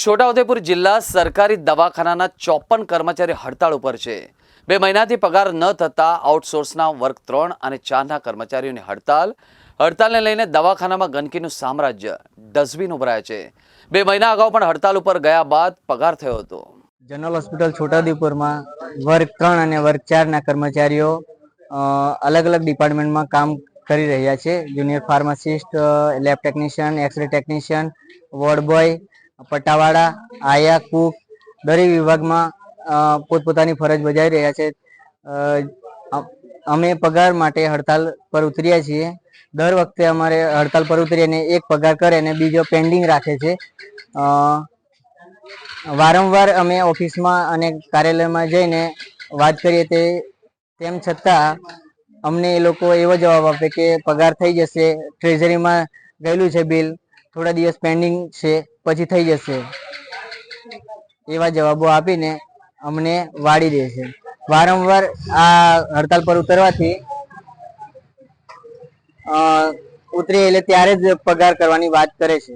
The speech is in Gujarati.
છોટાઉદેપુર જિલ્લા સરકારી દવાખાનાના ચોપન કર્મચારી હડતાળ ઉપર છે. બે મહિનાથી પગાર ન થતા આઉટસોર્સના વર્ગ ત્રણ અને ચારના કર્મચારીઓની હડતાલ. હડતાલને લઈને દવાખાનામાં ગંદકીનું સામ્રાજ્ય ડસ્ટબિન ઉભરાય છે. બે મહિના અગાઉ પણ હડતાલ ઉપર ગયા બાદ પગાર થયો હતો. જનરલ હોસ્પિટલ છોટાઉદેપુરમાં વર્ગ ત્રણ અને વર્ગ ચારના કર્મચારીઓ અલગ અલગ ડિપાર્ટમેન્ટમાં કામ કરી રહ્યા છે. Junior pharmacist lab technician, x-ray technician, ward boy પટ્ટાવાળા આયા, કુક દરેક વિભાગમાં પોતપોતાની ફરજ બજાવી રહ્યા છે. અમે પગાર માટે હડતાલ પર ઉતર્યા છીએ. દર વખતે અમારે હડતાલ પર ઉતરીને એક પગાર કરે અને બીજો પેન્ડિંગ રાખે છે. વારંવાર અમે ઓફિસમાં અને કાર્યાલયમાં જઈને વાત કરીએ તે, તેમ છતાં અમને એ લોકો એવો જવાબ આપે કે પગાર થઈ જશે ટ્રેઝરીમાં ગયેલું છે બિલ થોડા દિવસ પેન્ડિંગ છે, પછી થઈ જશે. એવા જવાબો આપીને અમને વાળી દે છે. વારંવાર આ હડતાલ પર ઉતરવાથી ઉતરી એટલે ત્યારે જ પગાર કરવાની વાત કરે છે.